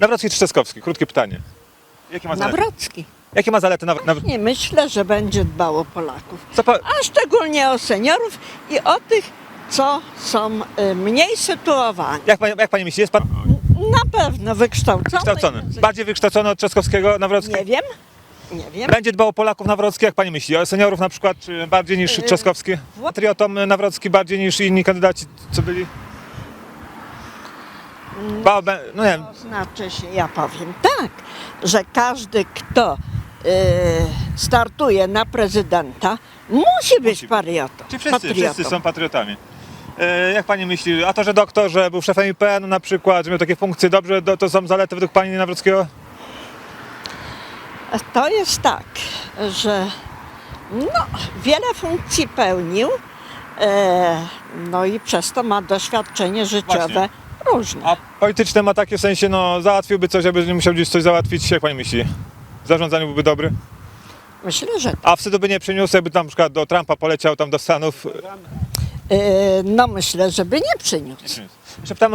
Nawrocki czy Trzaskowski? Krótkie pytanie. Jakie ma zalety? Nawrocki. Jakie ma zalety Nawr- Nie myślę, że będzie dbał o Polaków. Co pa- A szczególnie o seniorów i o tych, co są y, mniej sytuowani. jak, pani, jak pani myśli, jest pan Na pewno wykształcony. wykształcony? Bardziej wykształcony od Trzaskowskiego Nawrocki? Nie wiem. Nie wiem. Będzie dbał o Polaków Nawrocki, jak pani myśli? O seniorów na przykład, czy bardziej niż Yy, Trzaskowski? Patriotom Nawrocki bardziej niż inni kandydaci, co byli? Be, no nie To znaczy się, ja powiem tak, że każdy, kto y, startuje na prezydenta, musi być być. patriotą. czy wszyscy, patriotą. wszyscy są patriotami? E, jak pani myśli, a to, że doktor, że był szefem IPN na przykład, że miał takie funkcje dobrze, to, to są zalety według pani Nawrockiego? To jest tak, że no, wiele funkcji pełnił, e, no i przez to ma doświadczenie życiowe Właśnie. Różne. A polityczne ma takie w sensie, no załatwiłby coś, jakby nie musiał gdzieś coś załatwić, jak pani myśli? W zarządzaniu byłby dobry? Myślę, że A wstydu by nie przyniósł, jakby tam na przykład do Trumpa poleciał tam do Stanów? e, no myślę, żeby nie przyniósł. Jeszcze pytam